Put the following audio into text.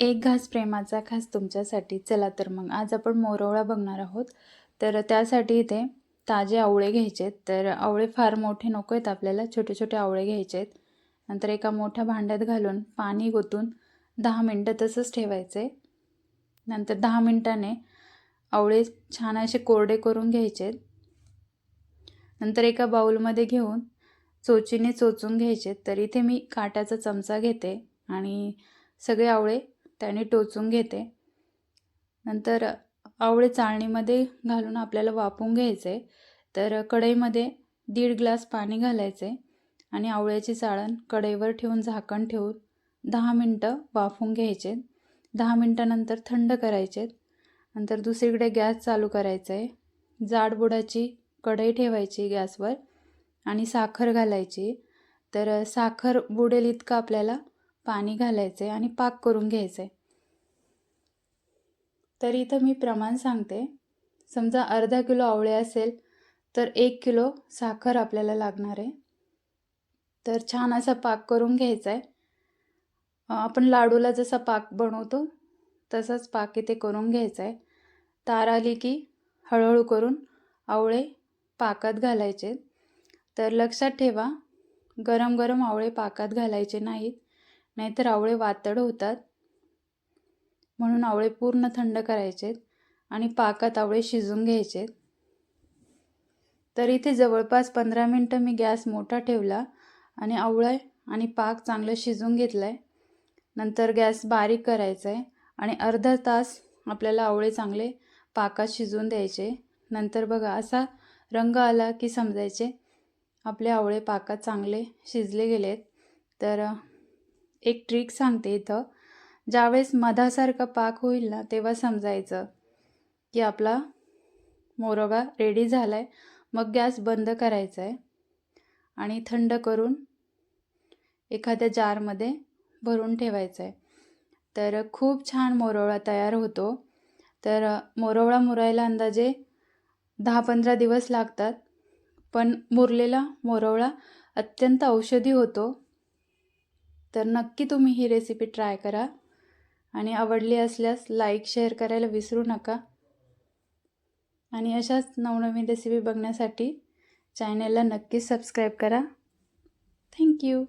एक घास प्रेमाचा खास तुमच्यासाठी. चला तर मग आज आपण मोरवळा बघणार आहोत. तर त्यासाठी इथे ताजे आवळे घ्यायचे आहेत तर आवळे फार मोठे नको आहेत आपल्याला छोटे छोटे आवळे घ्यायचे आहेत नंतर एका मोठ्या भांड्यात घालून पाणी गोतून दहा मिनटं तसंच ठेवायचे. नंतर दहा मिनटाने आवळे छान असे कोरडे करून घ्यायचे आहेत नंतर एका बाऊलमध्ये घेऊन चोचीने चोचून घ्यायचे तर इथे मी काट्याचा चमचा घेते आणि सगळे आवळे त्याने टोचून घेते. नंतर आवळे चाळणीमध्ये घालून आपल्याला वाफवून घ्यायचे. तर कढईमध्ये दीड ग्लास पाणी घालायचे आणि आवळ्याची चाळण कढईवर ठेवून झाकण ठेवून दहा मिनटं वाफवून घ्यायचे. दहा मिनटानंतर थंड करायचे. नंतर दुसरीकडे गॅस चालू करायचा. आहे जाडबुडाची कढई ठेवायची गॅसवर आणि साखर घालायची. तर साखर बुडेल इतकं आपल्याला पाणी घालायचं आहे आणि पाक करून घ्यायचं. आहे तर इथं मी प्रमाण सांगते. समजा अर्धा किलो आवळे असेल तर एक किलो साखर आपल्याला लागणार आहे. तर छान असा पाक करून घ्यायचा आहे. आपण लाडूला जसा पाक बनवतो तसाच पाक इथे करून घ्यायचा आहे. तार आली की हळूहळू करून आवळे पाकात घालायचे. तर लक्षात ठेवा गरम गरम आवळे पाकात घालायचे नाहीत. नाहीतर आवळे वातड होतात. म्हणून आवळे पूर्ण थंड करायचे आणि पाकात आवळे शिजून घ्यायचे तर इथे जवळपास पंधरा मिनटं मी गॅस मोठा ठेवला आणि आवळे आणि पाक चांगलं शिजून घेतलं आहे नंतर गॅस बारीक करायचा आहे आणि अर्धा तास आपल्याला आवळे चांगले पाकात शिजून द्यायचे. नंतर बघा असा रंग आला की समजायचे. आपले आवळे पाकात चांगले शिजले गेलेत. तर एक ट्रिक सांगते इथं. ज्यावेळेस मधासारखा पाक होईल ना तेव्हा समजायचं की आपला मोरोबा रेडी झाला आहे मग गॅस बंद करायचा आहे आणि थंड करून एखाद्या जारमध्ये भरून ठेवायचं आहे तर खूप छान मोरोळा तयार होतो. तर मोरवळा मुरायला अंदाजे दहा पंधरा दिवस लागतात. पण मुरलेला मोरवळा अत्यंत औषधी होतो. तर नक्की तुम्ही ही रेसिपी ट्राय करा. आणि आवडली असल्यास लाईक शेअर करायला विसरू नका. आणि अशाच नवनवीन रेसिपी बघण्यासाठी चॅनलला नक्कीच सबस्क्राईब करा. थँक्यू